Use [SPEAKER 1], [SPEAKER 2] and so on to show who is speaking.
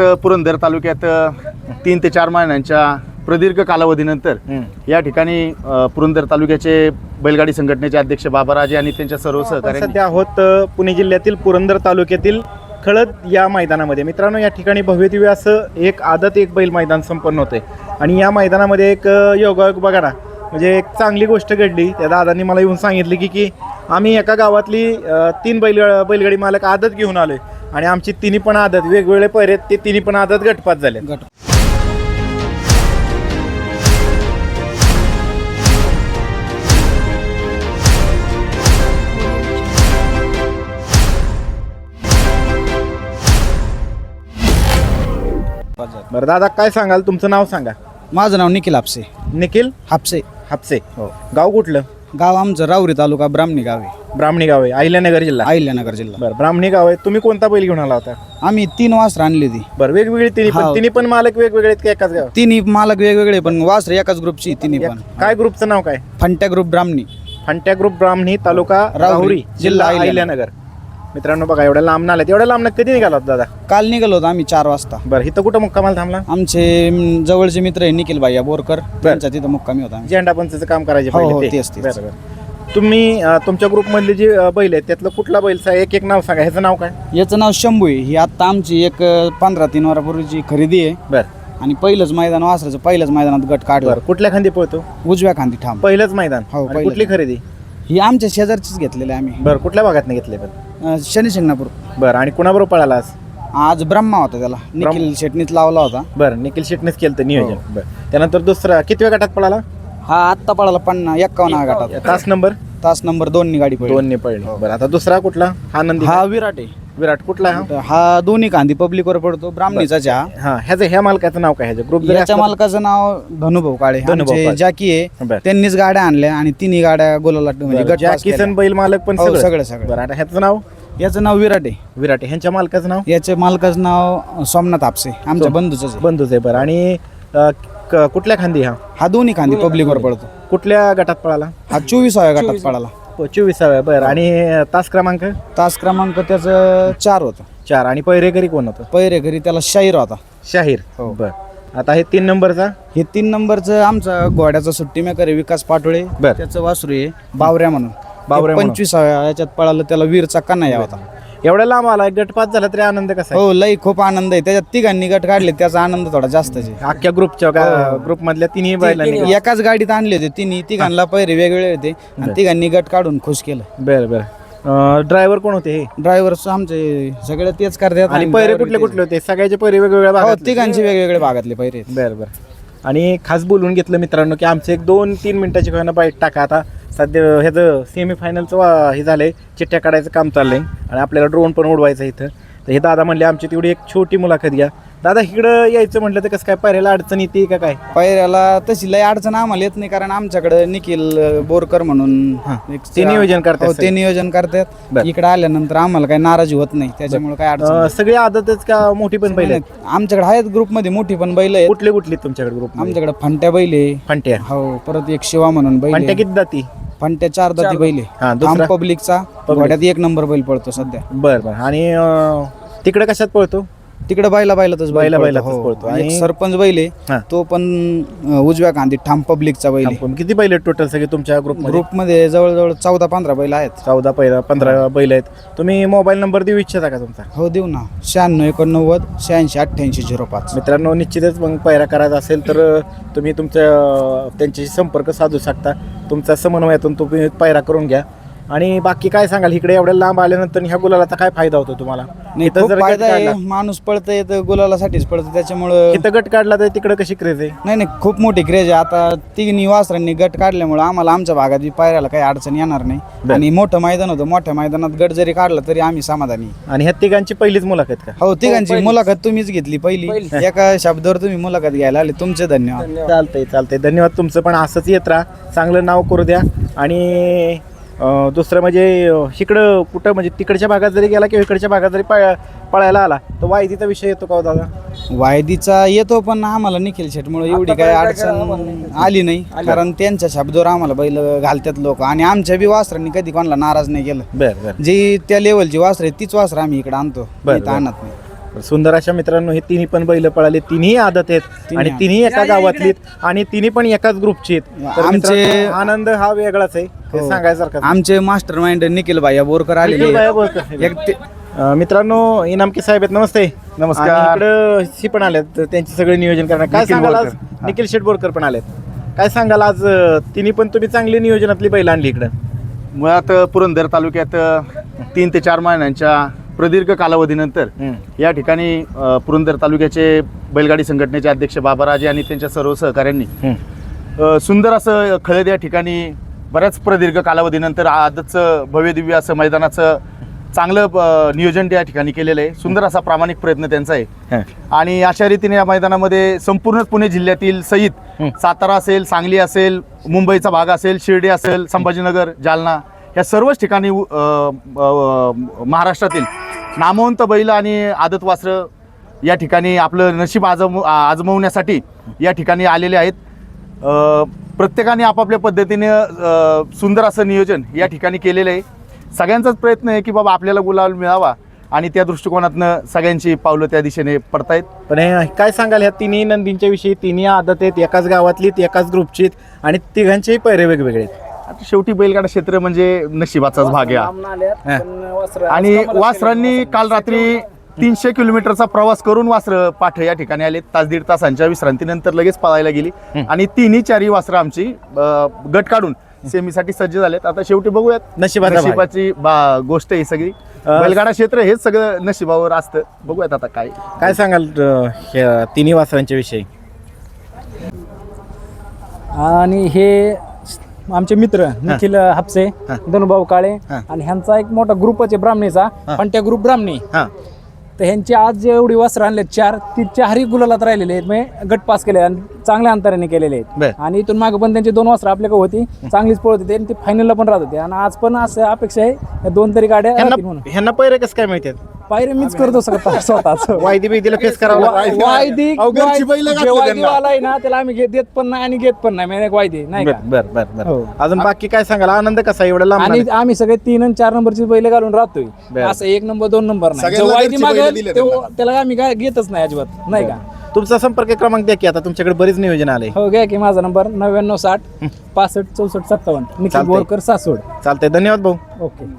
[SPEAKER 1] अ, पुरंदर तालुक्यात तीन ते चार महिन्यांच्या प्रदीर्घ कालावधीनंतर. या ठिकाणी पुरंदर तालुक्याचे बैलगाडी संघटनेचे अध्यक्ष बाबाराजे आणि त्यांच्या सर्व
[SPEAKER 2] सध्या आहोत पुणे जिल्ह्यातील पुरंदर तालुक्यातील खळद या मैदानामध्ये. मित्रांनो या ठिकाणी भव्य दिव्य असं एक आदत एक बैल मैदान संपन्न होते आणि या मैदानामध्ये एक योगायोग बघा ना. म्हणजे एक चांगली गोष्ट घडली. त्या दादांनी मला येऊन सांगितली की की आम्ही एका गावातली तीन बैल बैलगाडी मालक आदत घेऊन आलोय. आणि आमची तिन्ही पण आदत वेगवेगळे पैरेत ते तिन्ही पण आदत गटपात झाले
[SPEAKER 3] गट.
[SPEAKER 2] बरं दादा काय सांगाल? तुमचं नाव सांगा.
[SPEAKER 3] माझं नाव निखिल हापसे.
[SPEAKER 2] निखिल?
[SPEAKER 3] हापसे.
[SPEAKER 2] हापसे. गाव कुठलं?
[SPEAKER 3] गाव आमचं राऊरी तालुका ब्राह्मणी गाव आहे.
[SPEAKER 2] ब्राह्मणी गाव आहे अहिल्यानगर जिल्हा.
[SPEAKER 3] अहिल्यानगर जिल्हा.
[SPEAKER 2] बरं ब्राह्मणी गाव आहे. तुम्ही कोणता बैल घेऊन आला होता?
[SPEAKER 3] आम्ही तीन वासरं आणली होती.
[SPEAKER 2] बरं वेगवेगळी तिन्ही पण. तिन्ही पण मालक वेगवेगळे आहेत का एकाच गाव
[SPEAKER 3] तिन्ही मालक वेगवेगळे पण वासर एकाच ग्रुपची तिन्ही पण.
[SPEAKER 2] काय ग्रुपचं नाव काय?
[SPEAKER 3] फंट्या ग्रुप ब्राह्मणी.
[SPEAKER 2] फंट्या ग्रुप ब्राह्मणी तालुका
[SPEAKER 3] राहुरी,
[SPEAKER 2] राहुरी जिल्हा
[SPEAKER 3] जिल्हा
[SPEAKER 2] अहिल्यानगर. मित्रांनो बघा एवढ्या लांब नाल्यात एवढ्या लांब कधी निघाला होता दादा?
[SPEAKER 3] काल निघालो होतो आम्ही चार वाजता.
[SPEAKER 2] बरं इथं कुठं मुक्कामाला थांबला?
[SPEAKER 3] आमचे म, जवळचे मित्र आहे निखिल भाई बोरकर. त्यांच्या तिथं मुक्कामी होता आम्ही.
[SPEAKER 2] झेंडा पंचाचं काम करायचे
[SPEAKER 3] हो, हो,
[SPEAKER 2] पहिले ते.
[SPEAKER 3] तेच, तेच.
[SPEAKER 2] बरं, बरं. तुम्ही अं, तुमच्या ग्रुपमधले जे अं, बैल आहेत त्यातलं कुठला बैल सा- एक एक नाव सांगा ह्याचं नाव काय?
[SPEAKER 3] याचं नाव शंभू आहे ही आता आमची एक अ, पंधरा तीन वर्षापूर्वीची खरेदी आहे
[SPEAKER 2] बरं.
[SPEAKER 3] आणि पहिलंच मैदान वासराचं पहिल्याच मैदानात गट काढला.
[SPEAKER 2] बरं. कुठल्या खांदी पळतो?
[SPEAKER 3] उजव्या खांदी ठाम.
[SPEAKER 2] पहिलंच मैदान.
[SPEAKER 3] हो,
[SPEAKER 2] आणि
[SPEAKER 3] पहिलंच
[SPEAKER 2] कुठली खरेदी?
[SPEAKER 3] ही आमच्या शेजारचीच घेतलेली आहे आम्ही.
[SPEAKER 2] बरं कुठल्या भागात घेतले पण?
[SPEAKER 3] अ, शनी शिंगणापूर.
[SPEAKER 2] बरं आणि कुणाबरोबर पळाला आज?
[SPEAKER 3] आज ब्रह्मा होता त्याला. निखिल शेटणीच लावला होता.
[SPEAKER 2] बरं निखिल शेटनेच केलं नियोजन.
[SPEAKER 3] हो.
[SPEAKER 2] बरं. त्यानंतर दुसरा कितव्या गटात पळाला?
[SPEAKER 3] हा आत्ता पळाला पन्ना एक्कावन्न गटात
[SPEAKER 2] तास नंबर?
[SPEAKER 3] तास नंबर दोन गाडी पडली.
[SPEAKER 2] दोन ने पळले बरं आता दुसरा कुठला? हा नंदी
[SPEAKER 3] हा विराट आहे.
[SPEAKER 2] विराट कुठला आहे हा?
[SPEAKER 3] हा दोन्ही कांदी पब्लिकवर पडतो. ब्राह्मणीचा चहा
[SPEAKER 2] हा. ह्याचं ह्या मालकाचं नाव काय? ह्याचं ग्रुप
[SPEAKER 3] याच्या मालकाचं नाव धनुभाऊ काळे.
[SPEAKER 2] धनुभाऊ
[SPEAKER 3] आमचे
[SPEAKER 2] काळे.
[SPEAKER 3] जाकी आहे. त्यांनीच गाड्या आणल्या आणि तिन्ही गाड्या गोलाला म्हणजे गट पास
[SPEAKER 2] बैल मालक पण
[SPEAKER 3] हो,
[SPEAKER 2] सगळं?
[SPEAKER 3] सगळं.
[SPEAKER 2] बरं आता ह्याचं नाव?
[SPEAKER 3] याचं नाव विराट आहे.
[SPEAKER 2] विराट. ह्यांच्या मालकाचं नाव?
[SPEAKER 3] याचे मालकाचं नाव सोमनाथ आपसे. आमच्या बंधूच
[SPEAKER 2] बंधूच आहे बरं. आणि अं, क- कुठल्या खांदी हा?
[SPEAKER 3] हा दोन्ही कांदी पब्लिकवर पडतो.
[SPEAKER 2] कुठल्या गटात पळाला?
[SPEAKER 3] हा चोवीसाव्या गटात पडाला
[SPEAKER 2] चोवीसाव्या बरं. आणि तास क्रमांक?
[SPEAKER 3] तास क्रमांक त्याचं चार होतं.
[SPEAKER 2] चार. आणि पहिरेकरी कोण होतं?
[SPEAKER 3] पहिरे घरी त्याला शाहीर होता.
[SPEAKER 2] शाहीर.
[SPEAKER 3] हो.
[SPEAKER 2] बरं. आता हे तीन नंबरचा?
[SPEAKER 3] हे तीन नंबरचं आमचा घोड्याचा सुट्टी मेकर विकास पाटोळे.
[SPEAKER 2] बर.
[SPEAKER 3] त्याचं वासरू आहे बावऱ्या म्हणून.
[SPEAKER 2] बावऱ्या म्हणून.
[SPEAKER 3] पंचवीसाव्या याच्यात पळाला त्याला वीरचा कन्हैया होता.
[SPEAKER 2] एवढ्या लांब आला गटपात झाला तरी आनंद कसा आहे?
[SPEAKER 3] हो लई खूप आनंद आहे. त्याच्यात तिघांनी गट काढले त्याचा आनंद थोडा जास्तच आहे.
[SPEAKER 2] अख्ख्या ग्रुपच्या ग्रुप मधल्या तिन्ही बैलांनी
[SPEAKER 3] एकाच गाडीत आणले होते तिन्ही. तिघांना पैरे वेगवेगळे होते. आणि तिघांनी गट काढून खुश केलं.
[SPEAKER 2] बरं बरं. ड्रायव्हर कोण होते हे?
[SPEAKER 3] ड्रायव्हर आमचे सगळे तेच करतात.
[SPEAKER 2] आणि पैरे कुठले कुठले होते? सगळ्याचे पैरे वेगवेगळ्या
[SPEAKER 3] हो? तिघांचे वेगवेगळे भागातले पैरे आहेत.
[SPEAKER 2] बरं बरं. आणि खास बोलून घेतलं मित्रांनो की आमचं एक दोन तीन मिनटाची काही बाईट टाका. आता सध्या ह्याचं सेमीफायनलचं हे झालं आहे चिठ्ठ्या काढायचं काम चाललं आहे आणि आपल्याला ड्रोन पण उडवायचं इथं. तर हे दादा म्हणले आमची तेवढी एक छोटी मुलाखत घ्या. दादा इकडं यायचं म्हटलं तर कसं काय? पायऱ्याला अडचण येते का काय?
[SPEAKER 3] पैऱ्याला तशी लय अडचण आम्हाला येत नाही कारण आमच्याकडे निखिल अं, बोरकर म्हणून एक
[SPEAKER 2] ते नियोजन करतात
[SPEAKER 3] हो,
[SPEAKER 2] सगळे.
[SPEAKER 3] ते नियोजन करतात.
[SPEAKER 2] बरं.
[SPEAKER 3] इकडे आल्यानंतर आम्हाला काही नाराजी होत नाही त्याच्यामुळे काय अडचण
[SPEAKER 2] अं, सगळी आदतच का मोठी पण बैल?
[SPEAKER 3] नाही. आमच्याकडे आहेत ग्रुपमध्ये मोठी पण बैल आहेत.
[SPEAKER 2] कुठले कुठले तुमच्याकडे ग्रुप
[SPEAKER 3] आमच्याकडे फंट्या बैल आहे.
[SPEAKER 2] फंट्या.
[SPEAKER 3] हो परत एक शिवा म्हणून बैल
[SPEAKER 2] फंट्या
[SPEAKER 3] आहे.
[SPEAKER 2] किती जाती
[SPEAKER 3] फंट्या चार दाती बैल
[SPEAKER 2] हा,
[SPEAKER 3] आहे
[SPEAKER 2] दुसरा?
[SPEAKER 3] आम पब्लिकचा घोड्यात एक नंबर बैल पळतो सध्या.
[SPEAKER 2] बरं बरं. आणि अं, तिकडे कशात पळतो?
[SPEAKER 3] तिकडे बैला बैलातच बैल पळतो.
[SPEAKER 2] बैलातच
[SPEAKER 3] हो.
[SPEAKER 2] पळतो.
[SPEAKER 3] आणि एक सरपंच बैल
[SPEAKER 2] हा.
[SPEAKER 3] आहे तो पण अं, उजव्या कांदी ठाम पब्लिकचा बैल
[SPEAKER 2] किती बैल आहेत टोटल सगळे तुमच्या ग्रुपमध्ये
[SPEAKER 3] ग्रुपमध्ये जवळजवळ चौदा पंधरा बैल आहेत.
[SPEAKER 2] चौदा पहिला पंधरा बैल आहेत. तुम्ही मोबाईल नंबर देऊ इच्छिता का तुमचा?
[SPEAKER 3] हो देऊ ना. शहाण्णव एकोणनव्वद शहाऐंशी अठ्ठ्याऐंशी झिरो पाच.
[SPEAKER 2] मित्रांनो निश्चितच मग पायरा करायचा असेल तर तुम्ही तुमच्या त्यांच्याशी संपर्क साधू शकता. तुमचा समन्वयातून तुम्ही पायरा करून घ्या. आणि बाकी काय सांगाल? इकडे एवढ्या लांब आल्यानंतर ह्या गुलालाचा काय फायदा होतो तुम्हाला?
[SPEAKER 3] नाही
[SPEAKER 2] इथं
[SPEAKER 3] खूप
[SPEAKER 2] जर गट
[SPEAKER 3] फायदा आहे.
[SPEAKER 2] काढला-
[SPEAKER 3] माणूस पळतं येतं गुलालासाठीच पळतं त्याच्यामुळं
[SPEAKER 2] इथं गट काढला तर तिकडे कशी क्रेज आहे?
[SPEAKER 3] नाही नाही खूप मोठी क्रेज आहे. आता तिघी वासरांनी गट काढल्यामुळे आम्हाला आमच्या भागात बी पायऱ्याला काही अडचण येणार नाही.
[SPEAKER 2] बरं.
[SPEAKER 3] आणि मोठं मैदान होतं. मोठ्या मैदानात गट जरी काढला तरी आम्ही समाधानी.
[SPEAKER 2] आणि ह्या तिघांची पहिलीच मुलाखत का?
[SPEAKER 3] हो तिघांची मुलाखत तुम्हीच घेतली पहिली. एका शब्दावर तुम्ही मुलाखत घ्यायला आले. तुमचे धन्यवाद.
[SPEAKER 2] चालतंय चालतंय. धन्यवाद तुमचं पण असंच येत राहा. चांगलं नाव करू द्या. आणि दुसरं म्हणजे इकडं कुठं म्हणजे तिकडच्या भागात जरी गेला किंवा इकडच्या भागात जरी पळ पळायला आला तर वायदीचा विषय येतो का हो दादा?
[SPEAKER 3] वायदीचा येतो पण आम्हाला निखिल शेटमुळे एवढी काही अडचण आली नाही. कारण त्यांच्या शब्दावर आम्हाला बैल घालतात लोक. आणि आमच्या बी वासरांनी कधी कोणाला नाराज नाही केलं.
[SPEAKER 2] बरं बरं.
[SPEAKER 3] जी त्या लेवलची वासर आहे तीच वासर आम्ही इकडे आणतो.
[SPEAKER 2] बरं,
[SPEAKER 3] इथं आणत नाही.
[SPEAKER 2] सुंदर अशा मित्रांनो हे तिन्ही पण बैल पळाले. तिन्ही आदत आहेत. आणि. तिन्ही एका गावातली आणि तिन्ही पण एकाच ग्रुपची आहेत. तर
[SPEAKER 3] आमचे-
[SPEAKER 2] मित्रांनो, आनंद हा वेगळाच आहे. ते
[SPEAKER 3] हो.
[SPEAKER 2] सांगायसारखं
[SPEAKER 3] आमचे मास्टर माइंड निखिल भाई बोरकर आलेले
[SPEAKER 2] निखिल बोरकर.
[SPEAKER 3] एक ते-
[SPEAKER 2] अं, मित्रांनो इनामके साहेब आहेत. नमस्ते.
[SPEAKER 1] नमस्कार.
[SPEAKER 2] आणि इकडं ही पण आलेत. तर त्यांचे सगळे नियोजन करणार. काय
[SPEAKER 1] निखिल
[SPEAKER 2] सांगाल आज?
[SPEAKER 1] बोरकर.
[SPEAKER 2] निखिल शेट बोरकर पण आलेत. काय सांगाल आज? अं, तिन्ही पण तुम्ही चांगली नियोजनातली बैल आणली इकडं.
[SPEAKER 1] मुळात पुरंदर तालुक्यात अ, तीन ते चार महिन्यांच्या प्रदीर्घ कालावधीनंतर या ठिकाणी अ, पुरंदर तालुक्याचे बैलगाडी संघटनेचे अध्यक्ष बाबाराजे आणि त्यांच्या सर्व सहकाऱ्यांनी अ, सुंदर असं खळद या ठिकाणी बऱ्याच प्रदीर्घ कालावधीनंतर आजचं भव्य दिव्य असं मैदानाचं चांगलं नियोजन त्या ठिकाणी केलेलं आहे. सुंदर असा प्रामाणिक प्रयत्न त्यांचा आहे. आणि अशा रीतीने या मैदानामध्ये संपूर्ण पुणे जिल्ह्यातील सहित. सातारा असेल सांगली असेल मुंबईचा भाग असेल शिर्डी असेल संभाजीनगर जालना या सर्वच ठिकाणी महाराष्ट्रातील नामवंत बैल आणि आदत वासरं या ठिकाणी आपलं नशीब आजम आजमवण्यासाठी या ठिकाणी आलेले आहेत. प्रत्येकाने आपापल्या पद्धतीने सुंदर असं नियोजन या ठिकाणी केलेलं आहे. सगळ्यांचाच प्रयत्न आहे की बाबा आपल्याला गुलाल मिळावा आणि त्या दृष्टिकोनातनं सगळ्यांची पावलं त्या दिशेने पडतायत.
[SPEAKER 2] पण हे काय सांगाल ह्या तिन्ही नंदींच्या विषयी तिन्ही आदत आहेत एकाच गावातली एकाच ग्रुपची आहेत आणि तिघांचेही पैरे वेगवेगळे आहेत.
[SPEAKER 1] आता शेवटी बैलगाडा क्षेत्र म्हणजे नशिबाचाच भाग आहे आणि वासरांनी काल रात्री तीनशे किलोमीटरचा प्रवास करून वासरं पाठ या ठिकाणी आले तास दीड तासांच्या विश्रांतीनंतर लगेच पळायला गेली. आणि तिन्ही चारही वासरं आमची गट काढून सेमीसाठी सज्ज झालेत. आता शेवटी बघूयात.
[SPEAKER 2] नशिबाचा भाग.
[SPEAKER 1] नशिबाची बा- गोष्ट आहे सगळी. बैलगाडा क्षेत्र हेच सगळं नशिबावर असतं. बघूयात आता काय.
[SPEAKER 2] काय सांगाल तिन्ही वासरांच्या विषयी?
[SPEAKER 4] आणि हे आमचे मित्र निखिल हापसे
[SPEAKER 2] हा.
[SPEAKER 4] धनुभाऊ काळे
[SPEAKER 2] हा.
[SPEAKER 4] आणि ह्यांचा एक मोठा ग्रुपच आहे ब्राह्मणीचा.
[SPEAKER 2] हा.
[SPEAKER 4] पण त्या ग्रुप ब्राह्मणी
[SPEAKER 2] हां.
[SPEAKER 4] तर ह्यांची आज जे एवढी वस्त्र आणले चार ती चारही गुलालात राहिलेले आहेत. म्हणजे गट पास केले आणि चांगल्या अंतराने केलेले
[SPEAKER 2] बर.
[SPEAKER 4] आहेत आणि इथून मागे पण त्यांची दोन वस्त्र आपल्याकडे होती चांगलीच पळत होती आणि ती फायनलला पण राहत होती. आणि आज पण असं अपेक्षा आहे या दोन तरी गाड्या राहतील
[SPEAKER 2] ह्यांना
[SPEAKER 4] म्हणून.
[SPEAKER 2] ह्यांना पैरे कसं काय माहिती
[SPEAKER 4] पायरे मीच करतो सगळं स्वतःच.
[SPEAKER 2] वायदी बिदीला फेस करावं लागतं.
[SPEAKER 4] वायदिक
[SPEAKER 1] अहो, घरची बैलं घातली त्यांना.
[SPEAKER 4] वायदीवाला आहे ना त्याला आम्ही घेत देत पण नाही आणि घेत पण नाही. म्हणजे एक वायदी नाही का?
[SPEAKER 2] बर बर बर.
[SPEAKER 4] हो.
[SPEAKER 2] बर अजून बाकी काय सांगाल? आनंद कसा एवढा लांब
[SPEAKER 4] आणि आम्ही सगळे तीन आणि चार नंबरची बैल घालून राहतोय.
[SPEAKER 2] बर.
[SPEAKER 4] असं एक नंबर दोन नंबर नाही.
[SPEAKER 1] सगळ्यांना
[SPEAKER 4] जो वायदी
[SPEAKER 1] घरची बैलं
[SPEAKER 4] मागेल
[SPEAKER 1] दिले
[SPEAKER 4] तो- त्याला आम्ही काय घेतच नाही अजिबात नाही का?
[SPEAKER 2] तुमचा संपर्क क्रमांक द्या की आता तुमच्याकडे बरेच नियोजन आले
[SPEAKER 4] हो घ्या की माझा नंबर नव्याण्णव साठ पासष्ट चौसष्ट सत्तावन्न. निखिल
[SPEAKER 2] चालतंय.
[SPEAKER 4] बोरकर सासवड.
[SPEAKER 2] चालतंय. धन्यवाद भाऊ.
[SPEAKER 4] ओके.